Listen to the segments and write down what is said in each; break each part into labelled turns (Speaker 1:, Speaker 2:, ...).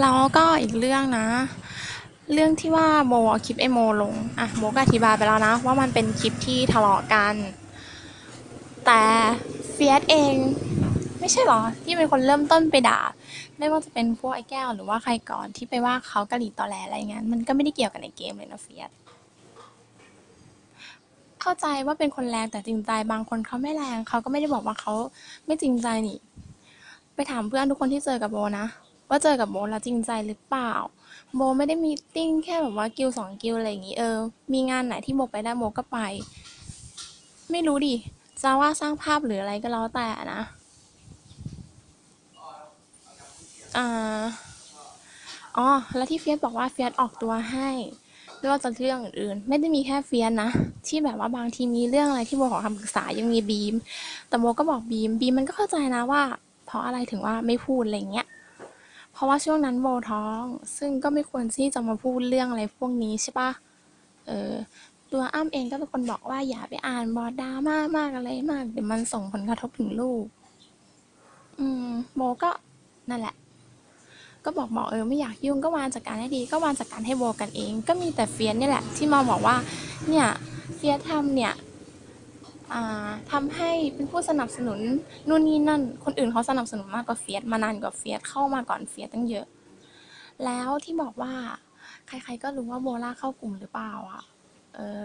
Speaker 1: แล้วก็อีกเรื่องนะ เรื่องที่ว่าโมเอาคลิปไอโมลงอะโมก็อธิบายไปแล้วนะ ว่ามันเป็นคลิปที่ทะเลาะกัน แต่เฟียสเองไม่ใช่หรอ ที่เป็นคนเริ่มต้นไปด่า ไม่ว่าจะเป็นพวกไอ้แก้วหรือว่าใครก่อนที่ไปว่าเขากะหรี่ตอแหลอะไรเงี้ยมันก็ไม่ได้เกี่ยวกับในเกมเลยนะเฟียสเข้าใจว่าเป็นคนแรงแต่จริงใจบางคนเขาไม่แรงเขาก็ไม่ได้บอกว่าเขาไม่จริงใจนี่ ไปถามเพื่อนทุกคนที่เจอกับโบนะ ว่าเจอกับโบแล้วจริงใจหรือเปล่า โบไม่ได้มีติ้งแค่แบบว่ากิลสองกิลอะไรอย่างงี้เออ มีงานไหนที่โบไปได้โบก็ไป ไม่รู้ดิจะว่าสร้างภาพหรืออะไรก็แล้วแต่นะอ่าอ๋อ แล้วที่เฟียสบอกว่าเฟียสออกตัวให้ไม่ว่าจะเรื่องอื่นๆ ไม่ได้มีแค่เฟียสนะ ที่แบบว่าบางทีมีเรื่องอะไรที่โบขอคำปรึกษายังมีบีม แต่โบก็บอกบีม บีมมันก็เข้าใจนะว่า เพราะอะไรถึงว่าไม่พูดอะไรเงี้ย ราะว่าช่วงนั้นโบท้อง ซึ่งก็ไม่ควรที่จะมาพูดเรื่องอะไรพวกนี้ใช่ปะเออตัวอ้ำเองก็เป็นคนบอกว่าอย่าไปอ่านบอดดราม่ามากอะไรมากเดี๋ยวมันส่งผลกระทบถึงลูก อืมโบก็นั่นแหละ ก็บอกบอกเออไม่อยากยุ่งก็วางจัดการให้ดีก็วางจัดการให้โบกันเอง ก็มีแต่เฟียสเนี่ยแหละที่มาบอกว่า เนี่ยเฟียสทำเนี่ย อ่าทำให้เป็นผู้สนับสนุนนู่นนี่นั่น คนอื่นเขาสนับสนุนมากกว่าเฟียสมานานกว่าเฟียสเข้ามาก่อนเฟียสตั้งเยอะ แล้วที่บอกว่า ใครๆก็รู้ว่าโบล่าเข้ากลุ่มหรือเปล่าอะ เออ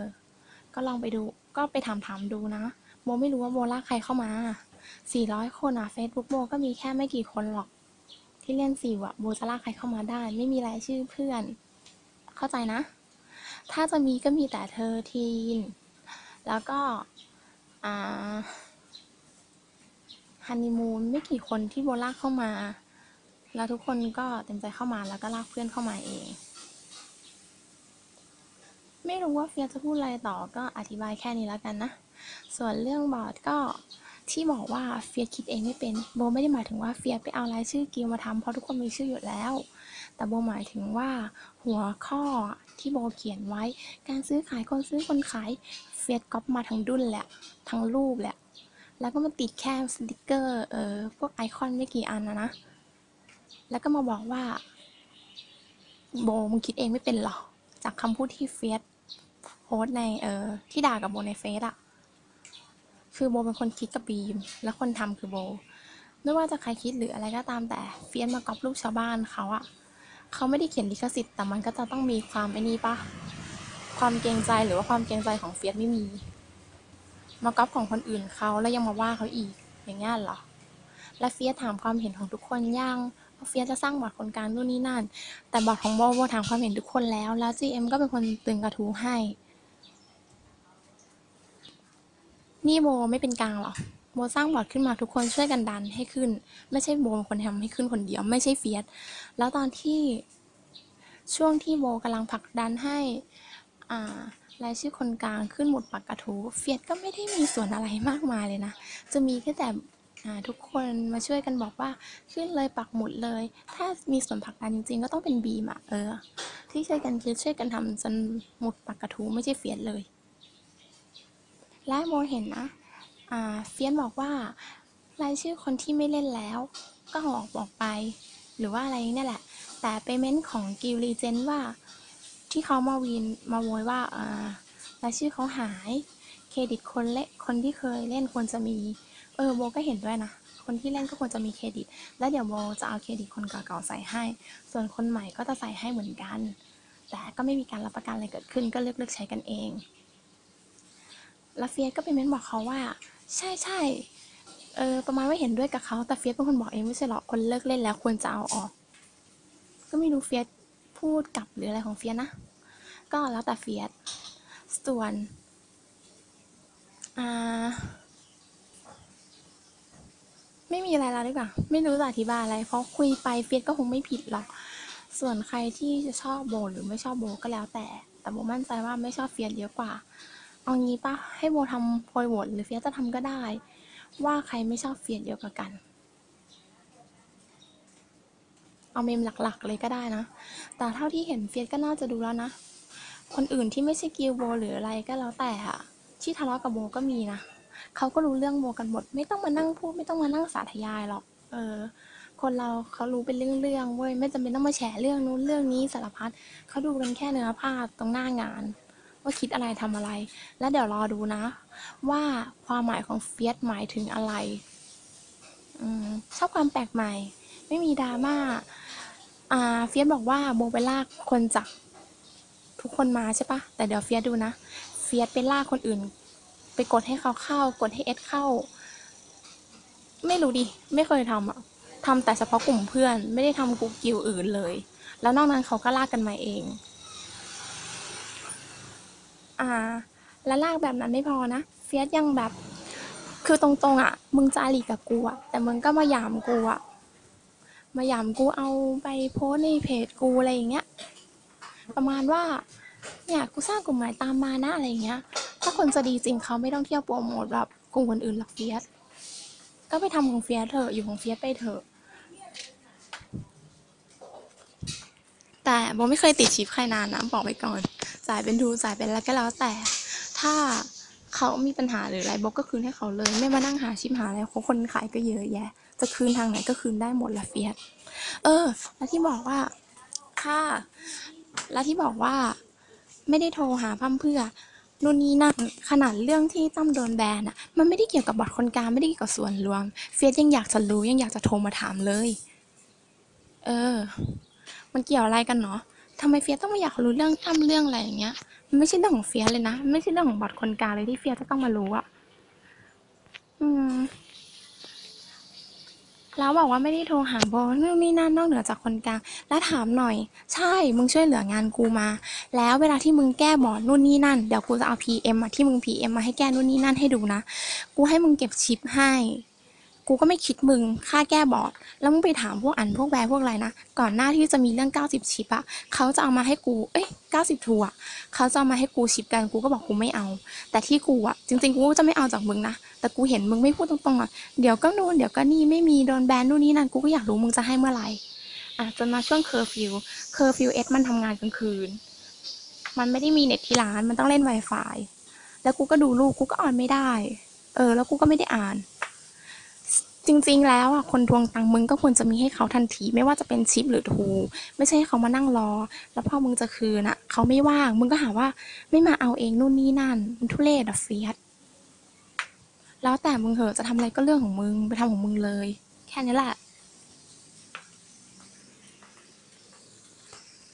Speaker 1: ก็ลองไปดู ก็ไปถามถามๆดูนะ โบไม่รู้ว่าโบล่าใครเข้ามา 400 คนอะ Facebook โบก็มีแค่ไม่กี่คนหรอก ที่เล่นสิวอะ โบจะลากใครเข้ามาได้ ไม่มีรายชื่อเพื่อน เข้าใจนะ ถ้าจะมีก็มีแต่เธอทีน แล้วก็ ฮันนีมูนไม่กี่คนที่โบลากเข้ามา แล้วทุกคนก็เต็มใจเข้ามาแล้วก็ลากเพื่อนเข้ามาเอง ไม่รู้ว่าเฟียจะพูดอะไรต่อก็อธิบายแค่นี้แล้วกันนะ ส่วนเรื่องบอร์ดก็ที่บอกว่าเฟียคิดเองไม่เป็นโบไม่ได้หมายถึงว่าเฟียไปเอารายชื่อกิลมาทำเพราะทุกคนมีชื่ออยู่แล้ว แต่โบหมายถึงว่าหัวข้อที่โบเขียนไว้ การซื้อขายคนซื้อคนขายเฟียสก๊อปมาทั้งดุนแหละทั้งรูปแหละ แล้วก็มาติดแค่สติกเกอร์เออพวกไอคอนไม่กี่อันนะนะ แล้วก็มาบอกว่า โบมึงคิดเองไม่เป็นหรอ จากคำพูดที่เฟียสโพสในเออที่ด่ากับโบในเฟซอะคือโบเป็นคนคิดกับบีม แล้วคนทำคือโบ ไม่ว่าจะใครคิดหรืออะไรก็ตามแต่เฟียสมาก๊อปรูปชาวบ้านเขาอะ เขาไม่ได้เขียนลิขสิทธิ์แต่มันก็จะต้องมีความไอ้นี่ปะความเกรงใจหรือว่าความเกรงใจของเฟียสไม่มี มาก๊อปของคนอื่นเขาแล้วยังมาว่าเขาอีกอย่างเงี้ยเหรอและเฟียสถามความเห็นของทุกคนยังว่าเฟียสจะสร้างบอร์ดคนกลางนู่นนี่นั่น แต่บอร์ดของโบโบถามความเห็นทุกคนแล้วแล้ว GM ก็เป็นคนตึงกระทู้ให้ นี่โบไม่เป็นกลางหรอ โบสร้างบอร์ดขึ้นมาทุกคนช่วยกันดันให้ขึ้น ไม่ใช่โบเป็นคนทำให้ขึ้นคนเดียว ไม่ใช่เฟียสแล้วตอนที่ช่วงที่โบกำลังผลักดันให้อ่ารายชื่อคนกลางขึ้นหมุดปากกระทูเฟียสก็ไม่ได้มีส่วนอะไรมากมายเลยนะ จะมีแค่แต่ทุกคนมาช่วยกันบอกว่าขึ้นเลยปักหมุดเลย ถ้ามีส่วนผลักดันจริงๆ ก็ต้องเป็นบีมอะเออ ที่ช่วยกันคิดช่วยกันทำจนหมุดปากกระทูไม่ใช่เฟียสเลย และโมเห็นนะ เฟียสบอกว่ารายชื่อคนที่ไม่เล่นแล้ว ก็ออกบอกไป หรือว่าอะไรนี่แหละ แต่ไปเม้นของกิลลีเจนว่า ที่เขามาวีนมาโวยว่าอ่ารายชื่อเขาหาย เครดิตคนเล่นคนที่เคยเล่นควรจะมี เออโบก็เห็นด้วยนะ คนที่เล่นก็ควรจะมีเครดิต แล้วเดี๋ยวโบจะเอาเครดิตคนเก่าๆใส่ให้ ส่วนคนใหม่ก็จะใส่ให้เหมือนกัน แต่ก็ไม่มีการรับประกันอะไรเกิดขึ้นก็เลือกเลือกใช้กันเองแล้วเฟียก็ไปเม้นบอกเขาว่า ใช่ใช่เออประมาณว่าเห็นด้วยกับเขาแต่เฟียสเป็นคนบอกเองไม่ใช่หรอกคนเลิกเล่นแล้วควรจะเอาออก ก็ไม่รู้เฟียสพูดกลับหรืออะไรของเฟียสนะ ก็แล้วแต่เฟียสส่วนอ่าไม่มีอะไรแล้วดีกว่า ไม่รู้จะอธิบายอะไร เพราะคุยไปเฟียสก็คงไม่ผิดหรอก ส่วนใครที่จะชอบโบหรือไม่ชอบโบก็แล้วแต่ แต่โบมั่นใจว่าไม่ชอบเฟียสเยอะกว่า เอางี้ปะให้โบทำโพยโหวตหรือเฟียสจะทำก็ได้ ว่าใครไม่ชอบเฟียสเยอะกว่ากัน เอาเมมหลักๆเลยก็ได้นะ แต่เท่าที่เห็นเฟียสก็น่าจะดูแล้วนะ คนอื่นที่ไม่ใช่กิลโบหรืออะไรก็แล้วแต่อะที่ทะเลาะกับโบก็มีนะเขาก็รู้เรื่องโบกันหมด ไม่ต้องมานั่งพูดไม่ต้องมานั่งสาธยายหรอก เออ คนเราเขารู้เป็นเรื่องๆเว้ยไม่จำเป็นต้องมาแฉเรื่องนู้นเรื่องนี้สารพัดเขาดูกันแค่เนื้อผ้าตรงหน้างาน ว่าคิดอะไรทำอะไร แล้วเดี๋ยวรอดูนะ ว่าความหมายของเฟียสหมายถึงอะไรอชอบความแปลกใหม่ ไม่มีดราม่าอ่าเฟียสบอกว่าโบไปลากคนจากทุกคนมาใช่ปะแต่เดี๋ยวเฟียสดูนะ เฟียสไปลากคนอื่น ไปกดให้เขาเข้า กดให้เอสเข้า ไม่รู้ดิ ไม่เคยทำอะทำแต่เฉพาะกลุ่มเพื่อน ไม่ได้ทำกลุ่มกิวอื่นเลย แล้วนอกนั้นเขาก็ลากกันมาเอง อ่า แล้วลากแบบนั้นไม่พอนะ เฟียสยังแบบ คือตรงๆอะ มึงจะอลีกับกูอะ แต่มึงก็มาหยามกูอะ มาหยามกูเอาไปโพสในเพจกูอะไรอย่างเงี้ย ประมาณว่า เนี่ยกูสร้างกลุ่มหม่ตามมานะอะไรอย่างเงี้ย ถ้าคนจะดีจริงเขาไม่ต้องเที่ยวโปรโมทแบบกลุ่มคนอื่นหรอกเฟียส ก็ไปทำของเฟียสเถอะ อยู่ของเฟียสไปเถอะแต่โบไม่เคยติดชิปใครนานนะ บอกไว้ก่อน จ่ายเป็นทูจ่ายเป็นแล้วก็แล้วแต่ ถ้าเขามีปัญหาหรืออะไรโบก็คืนให้เขาเลย ไม่มานั่งหาชิปหาอะไรเขาคนขายก็เยอะแยะ จะคืนทางไหนก็คืนได้หมดละเฟียสเออ แล้วที่บอกว่าค่ะแล้วที่บอกว่าไม่ได้โทรหาพั่มเพื่อนู่นนี่นั่นขนาดเรื่องที่ตั้มโดนแบนอะมันไม่ได้เกี่ยวกับบอดคนกลางไม่ได้เกี่ยวกับส่วนรวม เฟียสยังอยากจะรู้ยังอยากจะโทรมาถามเลย เออ มันเกี่ยวอะไรกันเนาะ ทำไมเฟียต้องมาอยากรู้เรื่องตั้มเรื่องอะไรอย่างเงี้ย มันไม่ใช่เรื่องของเฟียเลยนะ ไม่ใช่เรื่องของบอดคนกลางเลยที่เฟียจะต้องมารู้อะอืม แล้วบอกว่าไม่ได้โทรหาโบนู่นนี่นั่นนอกเหนือจากคนกลาง แล้วถามหน่อย ใช่ มึงช่วยเหลืองานกูมา แล้วเวลาที่มึงแก้บอดนู่นนี่นั่น เดี๋ยวกูจะเอา PM มาที่มึง PM มาให้แก้นู่นนี่นั่นให้ดูนะ กูให้มึงเก็บชิปให้ กูก็ไม่คิดมึงค่าแก้บอด แล้วมึงไปถามพวกอันพวกแบร์พวกอะไรนะ ก่อนหน้าที่จะมีเรื่อง 90 ชิปอะเขาจะเอามาให้กู เอ้ย90ทัวเขาจะเอามาให้กูชิปกัน กูก็บอกกูไม่เอา แต่ที่กูอะจริงๆ กูก็จะไม่เอาจากมึงนะ แต่กูเห็นมึงไม่พูดตรงๆอะเดี๋ยวก็นู่น เดี๋ยวก็นี่ ไม่มีโดนแบนนู่นนี่นั่น กูก็อยากรู้มึงจะให้เมื่อไหร่อะจนมาช่วงเคอร์ฟิว เคอร์ฟิวเอสมันทำงานกลางคืน มันไม่ได้มีเน็ตที่ร้าน มันต้องเล่น Wi-Fi แล้วกูก็ดูลูก กูก็อ่านไม่ได้ เออ แล้วกูก็ไม่ได้อ่าน จริงๆ แล้วอะคนทวงตังค์มึงก็ควรจะมีให้เขาทันที ไม่ว่าจะเป็นชิปหรือทูไม่ใช่ให้เขามานั่งรอ แล้วพอมึงจะคืนอะ เขาไม่ว่าง มึงก็หาว่าไม่มาเอาเองนู่นนี่นั่นมันทุเรศอะเฟียสแล้วแต่มึงเหอะจะทำอะไรก็เรื่องของมึงไปทำของมึงเลย แค่นี้แหละ